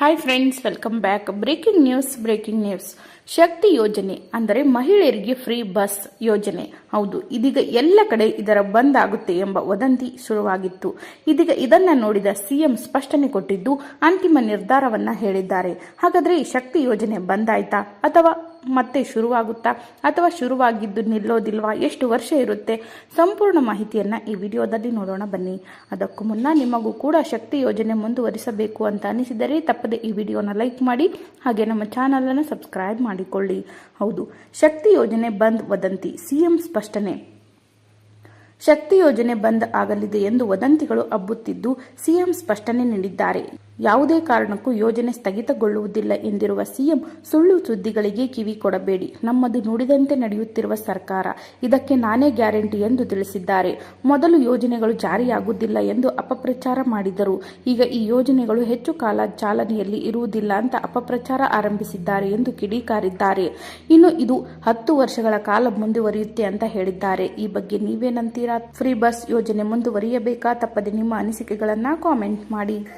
Hi friends welcome back breaking news breaking news Shakti ಯೋಜನೆ ಅಂದರೆ ಮಹಿಳೆಯರಿಗೆ ಫ್ರೀ ಬಸ್ ಯೋಜನೆ. ಹೌದು, ಇದೀಗ ಎಲ್ಲ ಕಡೆ ಇದರ ಬಂದ್ ಆಗುತ್ತೆ ಎಂಬ ವದಂತಿ ಶುರುವಾಗಿತ್ತು. ಇದೀಗ ಇದನ್ನ ನೋಡಿದ ಸಿಎಂ ಸ್ಪಷ್ಟನೆ ಕೊಟ್ಟಿದ್ದು ಅಂತಿಮ ನಿರ್ಧಾರವನ್ನ ಹೇಳಿದ್ದಾರೆ. ಹಾಗಾದ್ರೆ ಈ ಶಕ್ತಿ ಯೋಜನೆ ಬಂದಾಯ್ತಾ ಅಥವಾ ಮತ್ತೆ ಶುರುವಾಗುತ್ತಾ ಅಥವಾ ಶುರುವಾಗಿದ್ದು ನಿಲ್ಲೋದಿಲ್ವಾ ಎಷ್ಟು ವರ್ಷ ಇರುತ್ತೆ? ಸಂಪೂರ್ಣ ಮಾಹಿತಿಯನ್ನ ಈ ವಿಡಿಯೋದಲ್ಲಿ ನೋಡೋಣ ಬನ್ನಿ. ಅದಕ್ಕೂ ಮುನ್ನ ನಿಮಗೂ ಕೂಡ ಶಕ್ತಿ ಯೋಜನೆ ಮುಂದುವರಿಸಬೇಕು ಅಂತ ಅನಿಸಿದರೆ ತಪ್ಪದೆ ಈ ವಿಡಿಯೋನ ಲೈಕ್ ಮಾಡಿ, ಹಾಗೆ ನಮ್ಮ ಚಾನಲನ್ನು ಸಬ್ಸ್ಕ್ರೈಬ್ ಮಾಡಿಕೊಳ್ಳಿ. ಹೌದು, ಶಕ್ತಿ ಯೋಜನೆ ಬಂದ್ ವದಂತಿ, ಸಿಎಂ ಸ್ಪಷ್ಟನೆ. ಶಕ್ತಿ ಯೋಜನೆ ಬಂದ್ ಆಗಲಿದೆ ಎಂದು ವದಂತಿಗಳು ಹಬ್ಬುತ್ತಿದ್ದು ಸಿಎಂ ಸ್ಪಷ್ಟನೆ ನೀಡಿದ್ದಾರೆ. ಯಾವುದೇ ಕಾರಣಕ್ಕೂ ಯೋಜನೆ ಸ್ಥಗಿತಗೊಳ್ಳುವುದಿಲ್ಲ ಎಂದಿರುವ ಸಿಎಂ, ಸುಳ್ಳು ಸುದ್ದಿಗಳಿಗೆ ಕಿವಿ ಕೊಡಬೇಡಿ. ನಮ್ಮದು ನುಡಿದಂತೆ ನಡೆಯುತ್ತಿರುವ ಸರ್ಕಾರ. ಇದಕ್ಕೆ ನಾನೇ ಗ್ಯಾರಂಟಿ ಎಂದು ತಿಳಿಸಿದ್ದಾರೆ. ಮೊದಲು ಯೋಜನೆಗಳು ಜಾರಿಯಾಗುವುದಿಲ್ಲ ಎಂದು ಅಪಪ್ರಚಾರ ಮಾಡಿದರು. ಈಗ ಈ ಯೋಜನೆಗಳು ಹೆಚ್ಚು ಕಾಲ ಚಾಲನೆಯಲ್ಲಿ ಇರುವುದಿಲ್ಲ ಅಂತ ಅಪಪ್ರಚಾರ ಆರಂಭಿಸಿದ್ದಾರೆ ಎಂದು ಕಿಡಿಕಾರಿದ್ದಾರೆ. ಇನ್ನು ಇದು ಹತ್ತು ವರ್ಷಗಳ ಕಾಲ ಮುಂದುವರಿಯುತ್ತೆ ಅಂತ ಹೇಳಿದ್ದಾರೆ. ಈ ಬಗ್ಗೆ ನೀವೇನಂತೀರಾ? ಫ್ರೀ ಬಸ್ ಯೋಜನೆ ಮುಂದುವರಿಯಬೇಕಾ? ತಪ್ಪದೆ ನಿಮ್ಮ ಅನಿಸಿಕೆಗಳನ್ನ ಕಾಮೆಂಟ್ ಮಾಡಿ.